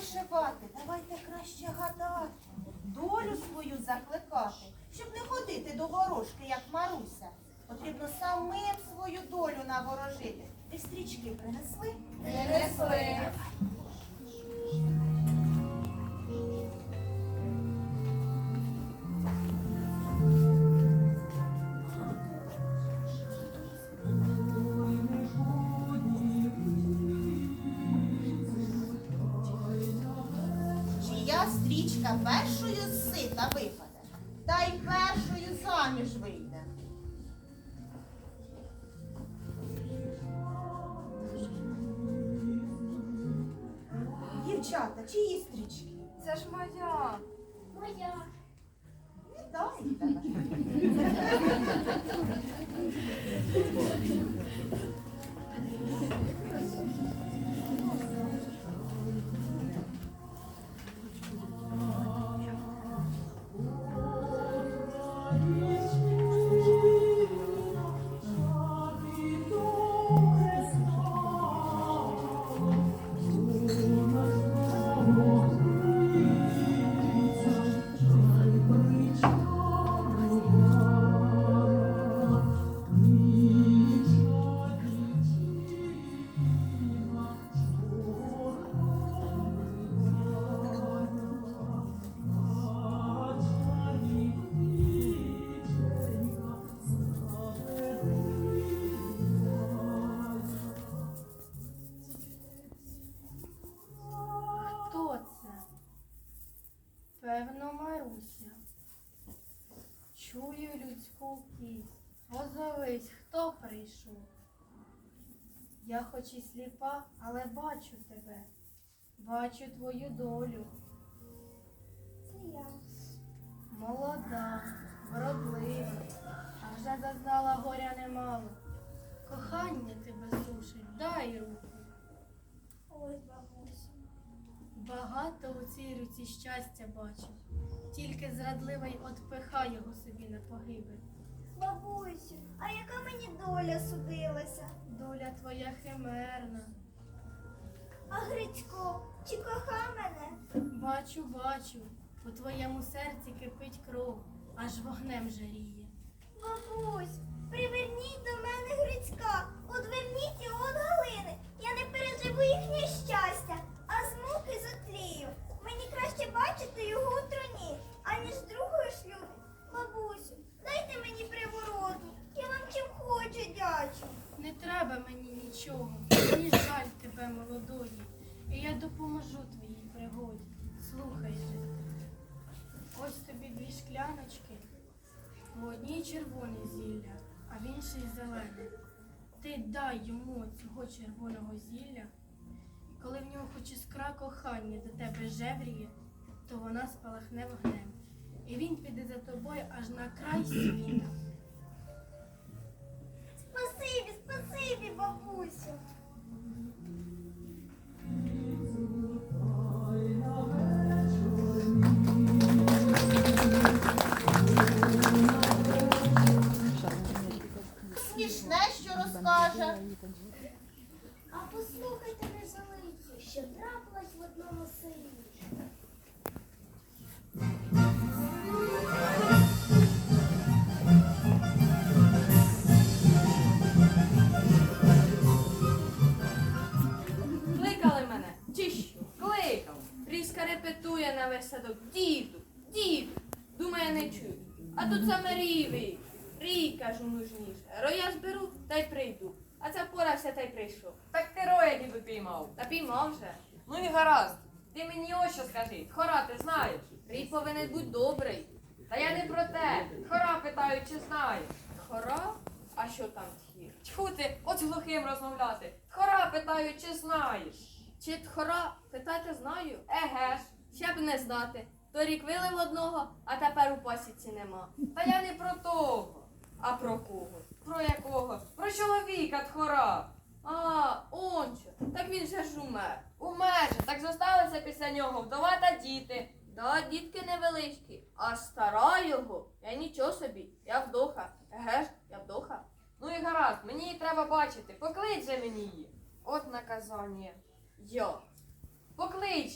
вишивати, давайте краще гадати, долю свою закликати, щоб не ходити до ворожки, як Маруся. Потрібно самим свою долю наворожити. Ви стрічки принесли? Принесли. Стрічка першою з сита випаде, та й першою заміж вийде. Дівчата, чиї стрічки? Це ж моя. Моя. Дайте. Хто Чую людську пісню. Озовись, хто прийшов? Я хоч і сліпа, але бачу тебе. Бачу твою долю. Це я. Молода, вродлива, а вже зазнала горя немало. Кохання тебе сушить, дай руку. Ось бабуся. Багато у цій руці щастя бачу, тільки зрадливий отпиха його собі на погибель. Бабусю, а яка мені доля судилася? Доля твоя химерна. А Грицько, чи коха мене? Бачу, бачу, у твоєму серці кипить кров, аж вогнем жаріє. Бабусь, приверніть до мене Грицька, молодої, і я допоможу твоїй пригоді. Слухай же. Ось тобі дві шкляночки. В одній червоне зілля, а в іншій зелене. Ти дай йому цього червоного зілля, і коли в нього хоч іскра кохання до тебе жевріє, то вона спалахне вогнем. І він піде за тобою аж на край світу. Спасибі, спасибі, бабусю. Розкаже. А послухайте незалиці, що трапилось в одному селі. Кликали мене. Чи що? Кликав. Різка репетує на весь садок. Діду, діду. Думає, не чую. А тут саме рівий. Рій, кажу нужніше. Роя зберу та й прийду. А це порався та й прийшов. Так ти роя ніби піймав. Та піймав вже. Ну і гаразд. Ти мені ось що скажи. Хора, ти знаєш? Рій повинен бути добрий. Та я не про те. Хора питаю, чи знаєш. Хора? А що там тхір? Тьфу ти, от з глухим розмовляти. Хора питаю, чи знаєш. Чи тхора? Питати знаю. Еге ж. Ще б не знати. Торік вилив одного, а тепер у пасіці нема. Та я не про того. А про кого? Про якого? Про чоловіка тхора. А, он що. Так він же ж умер. Умер же, так зосталися після нього вдова та діти. Да, дітки невеличкі, а стара його. Я нічого собі, я вдоха. Еге ж, я вдоха. Ну і гаразд, мені її треба бачити. Поклич же мені її. От наказання. Я. Поклич